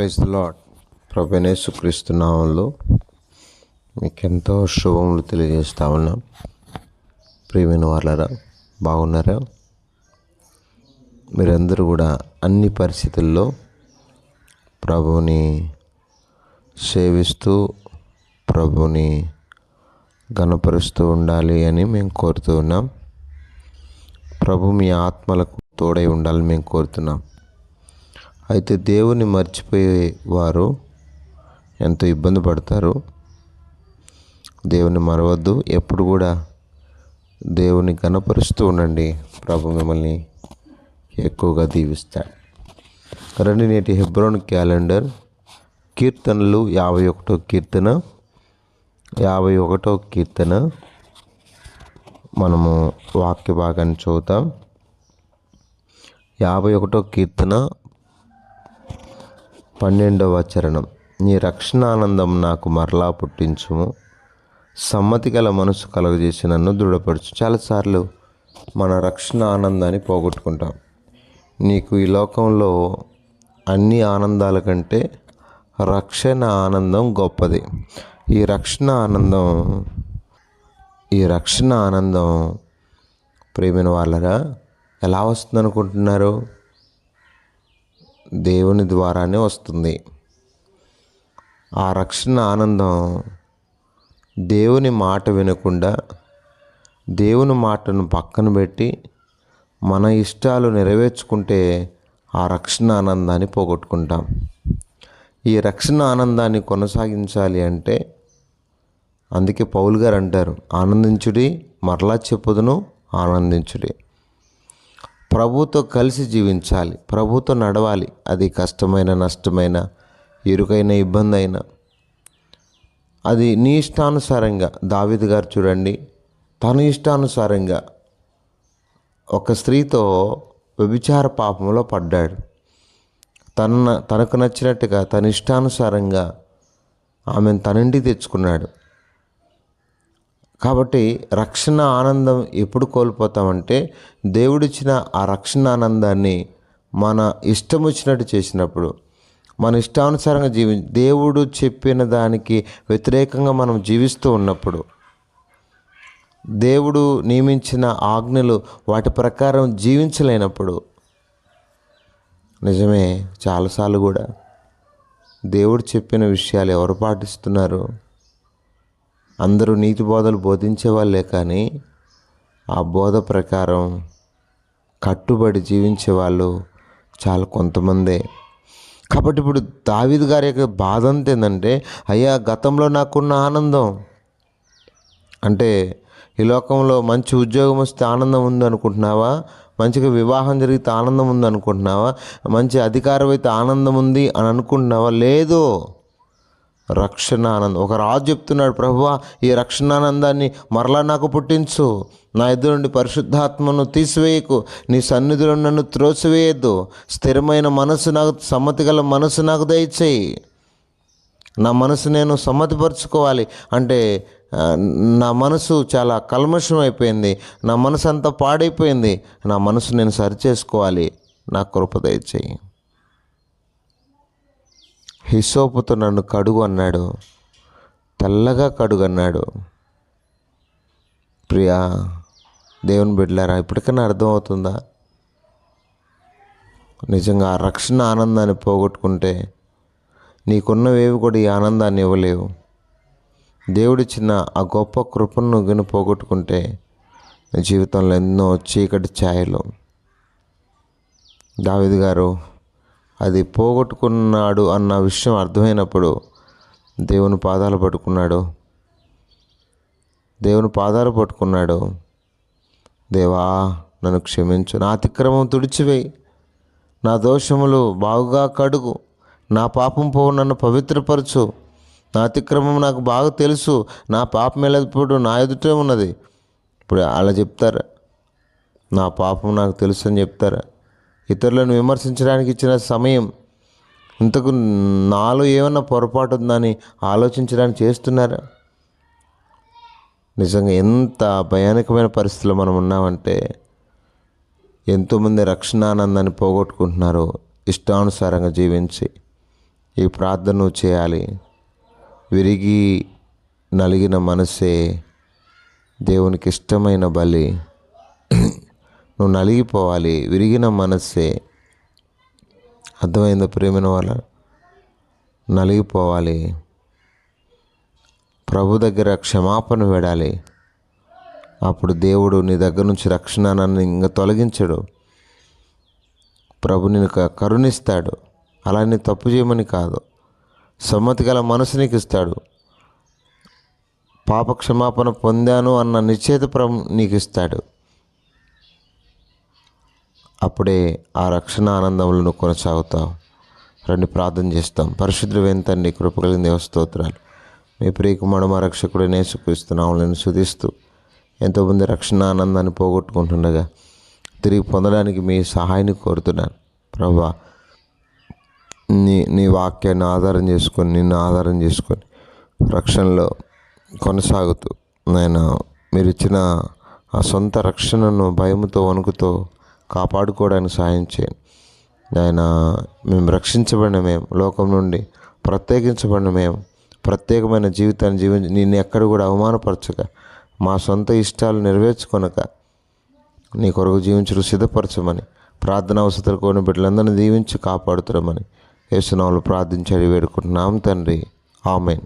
Praise lord ప్రభనేసు నామంలో మీకెంతో శుభములు తెలియజేస్తా ఉన్నాం. ప్రియమైన వాళ్ళరా బాగున్నారా? మీరందరూ కూడా అన్ని పరిస్థితుల్లో ప్రభువుని సేవిస్తూ ప్రభుని గణపరుస్తూ ఉండాలి అని మేము కోరుతూ ఉన్నాం. ప్రభు మీ ఆత్మలకు తోడై ఉండాలని మేము కోరుతున్నాం. అయితే దేవుని మర్చిపోయే వారు ఎంతో ఇబ్బంది పడతారు. దేవుని మరవద్దు. ఎప్పుడు కూడా దేవుని కనపరుస్తూ ఉండండి. ప్రభు మిమ్మల్ని ఎక్కువగా దీవిస్తాడు. రండి నేటి హెబ్రోన్ క్యాలెండర్. కీర్తనలు యాభై ఒకటో కీర్తన. యాభై ఒకటో కీర్తన. మనము వాక్య భాగాన్ని చదువుతాం. యాభై ఒకటో కీర్తన. పన్నెండవ చరణం. నీ రక్షణానందం నాకు మరలా పుట్టించుము. సమ్మతి గల మనసు కలుగజేసి నన్ను దృఢపరచు. చాలాసార్లు మన రక్షణ ఆనందాన్ని పోగొట్టుకుంటాం. నీకు ఈ లోకంలో అన్ని ఆనందాల కంటే రక్షణ ఆనందం గొప్పది. ఈ రక్షణ ఆనందం ఈ రక్షణ ఆనందం ప్రేమిన వాళ్ళరా ఎలా వస్తుంది అనుకుంటున్నారు దేవుని ద్వారానే వస్తుంది. ఆ రక్షణ ఆనందం దేవుని మాట వినకుండా దేవుని మాటను పక్కన పెట్టి మన ఇష్టాలు నెరవేర్చుకుంటే ఆ రక్షణ ఆనందాన్ని పోగొట్టుకుంటాం. ఈ రక్షణ ఆనందాన్ని కొనసాగించాలి అంటే అందుకే పౌల్ గారు అంటారు ఆనందించుడి మరలా చెప్పుదును ఆనందించుడి. ప్రభుతో కలిసి జీవించాలి ప్రభుతో నడవాలి. అది కష్టమైన నష్టమైన ఇరుకైన ఇబ్బంది అయినా అది నీ ఇష్టానుసారంగా. దావిద్ గారు చూడండి తన ఇష్టానుసారంగా ఒక స్త్రీతో వ్యభిచార పాపంలో పడ్డాడు. తన తనకు నచ్చినట్టుగా తన ఇష్టానుసారంగా ఆమెను తనింటి తెచ్చుకున్నాడు. కాబట్టి రక్షణ ఆనందం ఎప్పుడు కోల్పోతామంటే దేవుడిచ్చిన ఆ రక్షణ ఆనందాన్ని మన ఇష్టం వచ్చినట్టు చేసినప్పుడు మన ఇష్టానుసారంగా జీవి దేవుడు చెప్పిన దానికి వ్యతిరేకంగా మనం జీవిస్తూ ఉన్నప్పుడు దేవుడు నియమించిన ఆజ్ఞలు వాటి ప్రకారం జీవించలేనప్పుడు నిజమే చాలాసార్లు కూడా దేవుడు చెప్పిన విషయాలు ఎవరు పాటిస్తున్నారు? అందరూ నీతి బోధలు బోధించే వాళ్ళే కానీ ఆ బోధ ప్రకారం కట్టుబడి జీవించే వాళ్ళు చాలా కొంతమందే. కాబట్టి ఇప్పుడు దావిద్ గారి యొక్క బాధ అంతా ఏంటంటే అయ్యా గతంలో నాకున్న ఆనందం. అంటే ఈ లోకంలో మంచి ఉద్యోగం వస్తే ఆనందం ఉంది అనుకుంటున్నావా? మంచిగా వివాహం జరిగితే ఆనందం ఉంది అనుకుంటున్నావా? మంచి అధికారం అయితే ఆనందం ఉంది అని అనుకుంటున్నావా? లేదు. రక్షణ ఆనందం ఒక రాజు చెప్తున్నాడు ప్రభువా ఈ రక్షణానందాన్ని మరలా నాకు పుట్టించు. నా ఎదురు నుండి పరిశుద్ధాత్మను తీసివేయకు. నీ సన్నిధిలో నన్ను త్రోసివేయద్దు. స్థిరమైన మనసు నాకు సమ్మతి గల మనసు నాకు దయచేయి. నా మనసు నేను సమ్మతిపరుచుకోవాలి. అంటే నా మనసు చాలా కల్మషం అయిపోయింది నా మనసు అంతా పాడైపోయింది. నా మనసు నేను సరిచేసుకోవాలి. నా కృప దయచేయి. హిసోపుతో నన్ను కడుగు అన్నాడు. తెల్లగా కడుగు అన్నాడు. ప్రియా దేవుని బిడ్డలారా ఇప్పటికైనా అర్థమవుతుందా? నిజంగా ఆ రక్షణ ఆనందాన్ని పోగొట్టుకుంటే నీకున్నవేవి కూడా ఈ ఆనందాన్ని ఇవ్వలేవు. దేవుడిచ్చిన ఆ గొప్ప కృపను నువ్వు పోగొట్టుకుంటే జీవితంలో ఎన్నో చీకటి ఛాయలు. దావిది గారు అది పోగొట్టుకున్నాడు అన్న విషయం అర్థమైనప్పుడు దేవుని పాదాలు పట్టుకున్నాడు. దేవుని పాదాలు పట్టుకున్నాడు. దేవా నన్ను క్షమించు. నా అతిక్రమం తుడిచివేయి. నా దోషములు బాగుగా కడుగు. నా పాపం పోవు నన్ను పవిత్రపరచు. నా అతిక్రమం నాకు బాగా తెలుసు. నా పాపం ఎల్లప్పుడు నా ఎదుటే ఉన్నది. ఇప్పుడు అలా చెప్తారు. నా పాపం నాకు తెలుసు అని చెప్తారా. ఇతరులను విమర్శించడానికి ఇచ్చిన సమయం. ఇంతకు నాలో ఏమన్నా పొరపాటు ఉందని ఆలోచించడానికి చేస్తున్నారా? నిజంగా ఎంత భయానకమైన పరిస్థితిలో మనం ఉన్నామంటే ఎంతోమంది రక్షణానందాన్ని పోగొట్టుకుంటున్నారు ఇష్టానుసారంగా జీవించి ఈ ప్రార్థన చేయాలి. విరిగి నలిగిన మనసే దేవునికి ఇష్టమైన బలి. నువ్వు నలిగిపోవాలి విరిగిన మనస్సే. అర్థమైందో ప్రేమిన వాళ్ళ? నలిగిపోవాలి. ప్రభు దగ్గర క్షమాపణ వేడాలి. అప్పుడు దేవుడు నీ దగ్గర నుంచి రక్షణ నన్ను ఇంకా తొలగించడు. ప్రభు నేను కరుణిస్తాడు. అలానే తప్పు చేయమని కాదు. సమ్మతి గల మనసు నీకు ఇస్తాడు. పాప క్షమాపణ పొందాను అన్న నిశ్చేత ప్రభు నీకు ఇస్తాడు. అప్పుడే ఆ రక్షణ ఆనందములను కొనసాగుతావు రండి ప్రార్థన చేస్తాం. పరిశుద్ధులు వెంతండి కృపగలిగిన దేవస్తోత్రాలు మీ ప్రియకుమారు మా రక్షకుడు నేసుకరిస్తున్నాము నేను శుధిస్తూ ఎంతోమంది రక్షణ ఆనందాన్ని పోగొట్టుకుంటుండగా తిరిగి పొందడానికి మీ సహాయాన్ని కోరుతున్నాను. ప్రభా నీ నీ వాక్యాన్ని ఆధారం చేసుకొని నిన్ను ఆధారం చేసుకొని రక్షణలో కొనసాగుతూ నేను మీరు ఇచ్చిన ఆ సొంత రక్షణను భయముతో వణుకుతో కాపాడుకోవడానికి సహాయం చేయండి. ఆయన మేము రక్షించబడిన మేము లోకం నుండి ప్రత్యేకించబడిన మేము ప్రత్యేకమైన జీవితాన్ని జీవించి నిన్ను ఎక్కడ కూడా అవమానపరచక మా సొంత ఇష్టాలు నెరవేర్చుకొనక నీ కొరకు జీవించడం సిద్ధపరచమని ప్రార్థన అవసరాలు కోని బిడ్డలందరినీ దీవించి కాపాడుతున్నామని యేసునాములు ప్రార్థించాడు వేడుకుంటున్నాం తండ్రి. ఆమెన్.